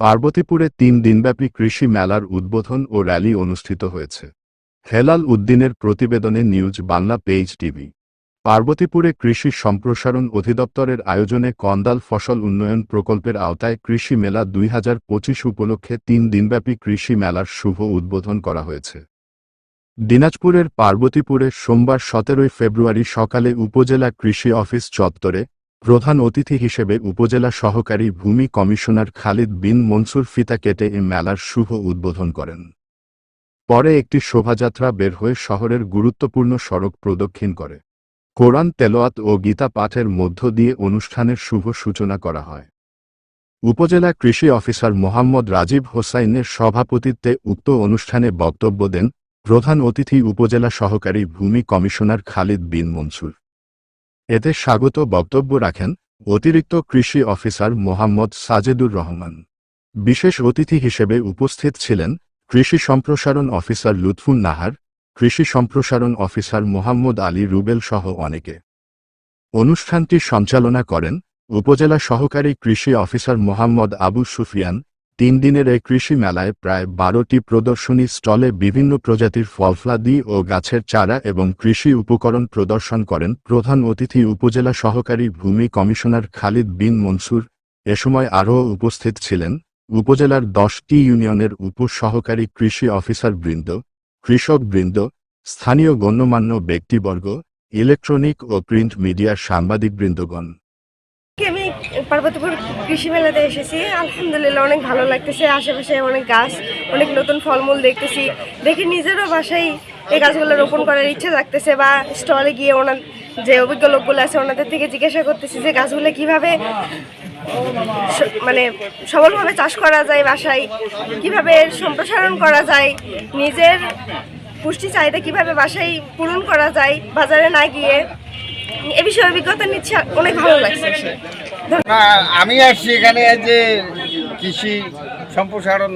পার্বতীপুরে তিন দিনব্যাপী কৃষি মেলার উদ্বোধন ও র্যালি অনুষ্ঠিত হয়েছে। হেলাল উদ্দিনের প্রতিবেদনে নিউজ বাংলা পেজ টিভি। পার্বতীপুরে কৃষি সম্প্রসারণ অধিদপ্তরের আয়োজনে কন্দাল ফসল উন্নয়ন প্রকল্পের আওতায় কৃষি মেলা দুই হাজার পঁচিশ উপলক্ষে তিন দিনব্যাপী কৃষি মেলার শুভ উদ্বোধন করা হয়েছে। দিনাজপুরের পার্বতীপুরে সোমবার সতেরোই ফেব্রুয়ারি সকালে উপজেলা কৃষি অফিস চত্বরে প্রধান অতিথি হিসেবে উপজেলা সহকারী ভূমি কমিশনার খালিদ বিন মনসুর ফিতা কেটে এ মেলার শুভ উদ্বোধন করেন। পরে একটি শোভাযাত্রা বের হয়ে শহরের গুরুত্বপূর্ণ সড়ক প্রদক্ষিণ করে। কোরআন তেলোয়াত ও গীতা পাঠের মধ্য দিয়ে অনুষ্ঠানের শুভ সূচনা করা হয়। উপজেলা কৃষি অফিসার মোহাম্মদ রাজীব হোসাইনের সভাপতিত্বে উক্ত অনুষ্ঠানে বক্তব্য দেন প্রধান অতিথি উপজেলা সহকারী ভূমি কমিশনার খালিদ বিন মনসুর। এতে স্বাগত বক্তব্য রাখেন অতিরিক্ত কৃষি অফিসার মোহাম্মদ সাজেদুর রহমান। বিশেষ অতিথি হিসেবে উপস্থিত ছিলেন কৃষি সম্প্রসারণ অফিসার লুৎফুন নাহার, কৃষি সম্প্রসারণ অফিসার মোহাম্মদ আলী রুবেল সহ অনেকে। অনুষ্ঠানটি সঞ্চালনা করেন উপজেলা সহকারী কৃষি অফিসার মোহাম্মদ আবু সুফিয়ান তিন দিনের এই কৃষি মেলায় প্রায় বারোটি প্রদর্শনী স্টলে বিভিন্ন প্রজাতির ফলফলাদি ও গাছের চারা এবং কৃষি উপকরণ প্রদর্শন করেন প্রধান অতিথি উপজেলা সহকারী ভূমি কমিশনার খালিদ বিন মনসুর। এ সময় আরও উপস্থিত ছিলেন উপজেলার দশটি ইউনিয়নের উপসহকারী কৃষি অফিসার বৃন্দ, কৃষক বৃন্দ, স্থানীয় গণ্যমান্য ব্যক্তিবর্গ, ইলেকট্রনিক ও প্রিন্ট মিডিয়ার সাংবাদিকবৃন্দগণ আমি পার্বতীপুর কৃষি মেলাতে এসেছি। আলহামদুলিল্লাহ অনেক ভালো লাগতেছে। আশেপাশে অনেক গাছ, অনেক নতুন ফলমূল দেখতেছি। দেখে নিজেরও বাসায় এই গাছগুলো রোপণ করার ইচ্ছে থাকতেছে বা স্টলে গিয়ে ওনার যে অভিজ্ঞ লোকগুলো আছে, ওনাদের থেকে জিজ্ঞাসা করতেছি যে গাছগুলো কীভাবে মানে সবলভাবে চাষ করা যায় বাসায়, কীভাবে সম্প্রসারণ করা যায়, নিজের পুষ্টি চাহিদা কীভাবে বাসায় পূরণ করা যায় বাজারে না গিয়ে। এ বিষয়ে অভিজ্ঞতা নিচ্ছে, অনেক ভালো লাগছে। আমি আসছি এখানে যে কৃষি সম্প্রসারণ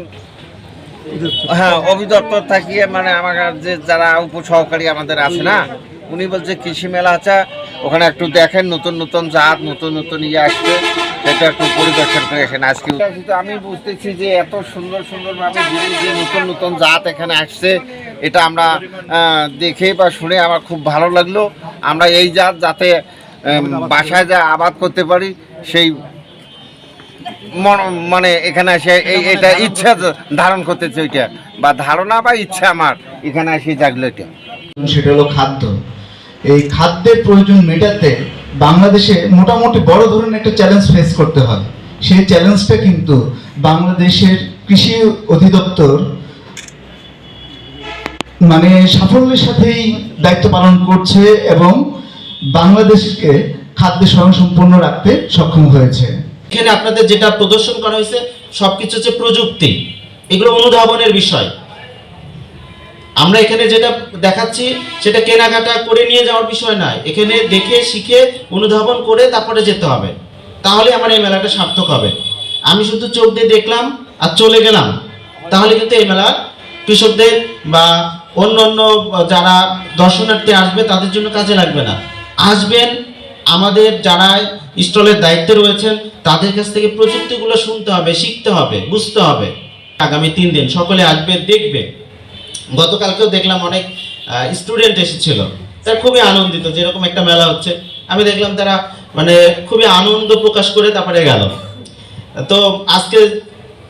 হ্যাঁ অভিদপ্তর থাকিয়ে মানে আমার যে যারা উপসহকারী আমাদের আছে না, উনি বলছে কৃষি মেলা আছে, ওখানে একটু দেখেন নতুন নতুন জাত, নতুন নতুন ইয়ে আসছে। সেটা একটু পরিদর্শন করে এখানে আজকে আমি বুঝতেছি যে এত সুন্দর সুন্দরভাবে যে নতুন নতুন জাত এখানে আসছে। এটা আমরা আহ, দেখে বা শুনে আমার খুব ভালো লাগল। আমরা এই জাত যাতে বাসায় যা আবাদ করতে পারি সেই মন- মানে এখানে এসে এই এটা ইচ্ছা ধারণ করতেছে ওইটা। বা ধারণা বা ইচ্ছা আমার এখানে এসে জাগলো এটা। সেটা হলো খাদ্য। এই খাদ্যের প্রয়োজন মেটাতে বাংলাদেশে মোটামুটি বড় ধরনের একটা চ্যালেঞ্জ ফেস করতে হয়। সেই চ্যালেঞ্জটা কিন্তু বাংলাদেশের কৃষি অধিদপ্তর মানে সাফল্যের সাথেই দায়িত্ব পালন করছে এবং বাংলাদেশকে খাদ্য স্বয়ংসম্পূর্ণ রাখতে সক্ষম হয়েছে। এখানে আপনাদের যেটা প্রদর্শন করা হয়েছে, সবকিছু হচ্ছে প্রযুক্তি। এগুলো অনুধাবনের বিষয়। আমরা এখানে যেটা দেখাচ্ছি, সেটা কেনাকাটা করে নিয়ে যাওয়ার বিষয় নয়। এখানে দেখে, শিখে, অনুধাবন করে তারপরে যেতে হবে। তাহলে আমার এই মেলাটা সার্থক হবে। আমি শুধু চোখ দিয়ে দেখলাম আর চলে গেলাম। তাহলে কিন্তু এই মেলা কৃষকদের বা অন্য অন্য যারা দর্শনার্থী আসবে, তাদের জন্য কাজে লাগবে না। আসবেন, আমাদের যারা স্টলের দায়িত্বে রয়েছেন, তাদের কাছ থেকে প্রযুক্তিগুলো শুনতে হবে, শিখতে হবে, বুঝতে হবে। আগামী তিন দিন সকলে আসবে, দেখবে। গতকালকেও দেখলাম অনেক স্টুডেন্ট এসেছিল। তারা খুবই আনন্দিত, যেরকম একটা মেলা হচ্ছে। আমি দেখলাম তারা মানে খুবই আনন্দ প্রকাশ করে তারপরে গেল। তো আজকে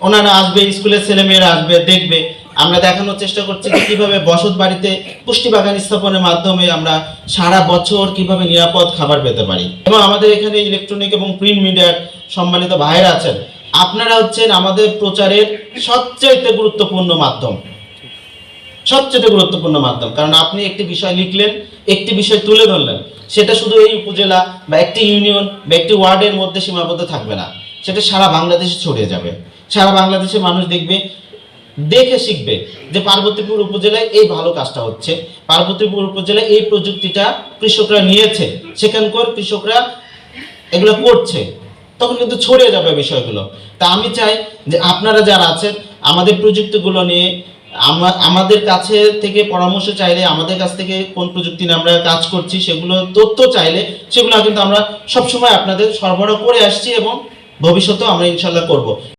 ওনারা আসবে, স্কুলের ছেলেমেয়েরা আসবে, দেখবে। আমরা দেখানোর চেষ্টা করছি যে কীভাবে বসত বাড়িতে পুষ্টি বাগান স্থাপনের মাধ্যমে আমরা সারা বছর কীভাবে নিরাপদ খাবার পেতে পারি। এবং আমাদের এখানে ইলেকট্রনিক এবং প্রিন্ট মিডিয়ার সম্মানিত ভাইরা আছেন। আপনারা হচ্ছেন আমাদের প্রচারের সবচেয়ে গুরুত্বপূর্ণ মাধ্যম। সবচেয়ে গুরুত্বপূর্ণ মাধ্যম। কারণ আপনি একটি বিষয় লিখলেন, একটি বিষয় তুলে ধরলেন, সেটা শুধু এই উপজেলা বা একটি ইউনিয়ন বা একটি ওয়ার্ডের মধ্যে সীমাবদ্ধ থাকবে না। সেটা সারা বাংলাদেশে ছড়িয়ে যাবে। সারা বাংলাদেশের মানুষ দেখবে, দেখে শিখবে যে পার্বতীপুর উপজেলায় এই ভালো কাজটা হচ্ছে। পার্বতীপুর উপজেলায় এই প্রযুক্তিটা কৃষকরা নিয়েছে, সেখানকার কৃষকরা এগুলো করছে। তখন কিন্তু ছড়িয়ে যাবে বিষয়গুলো। তা আমি চাই যে আপনারা যারা আছেন, আমাদের প্রযুক্তিগুলো নিয়ে আমা- আমাদের কাছে থেকে পরামর্শ চাইলে, আমাদের কাছ থেকে কোন প্রযুক্তি নিয়ে আমরা কাজ করছি, সেগুলো তথ্য চাইলে, সেগুলো কিন্তু আমরা সবসময় আপনাদের সরবরাহ করে আসছি এবং ভবিষ্যতেও আমরা ইনশাল্লাহ করব।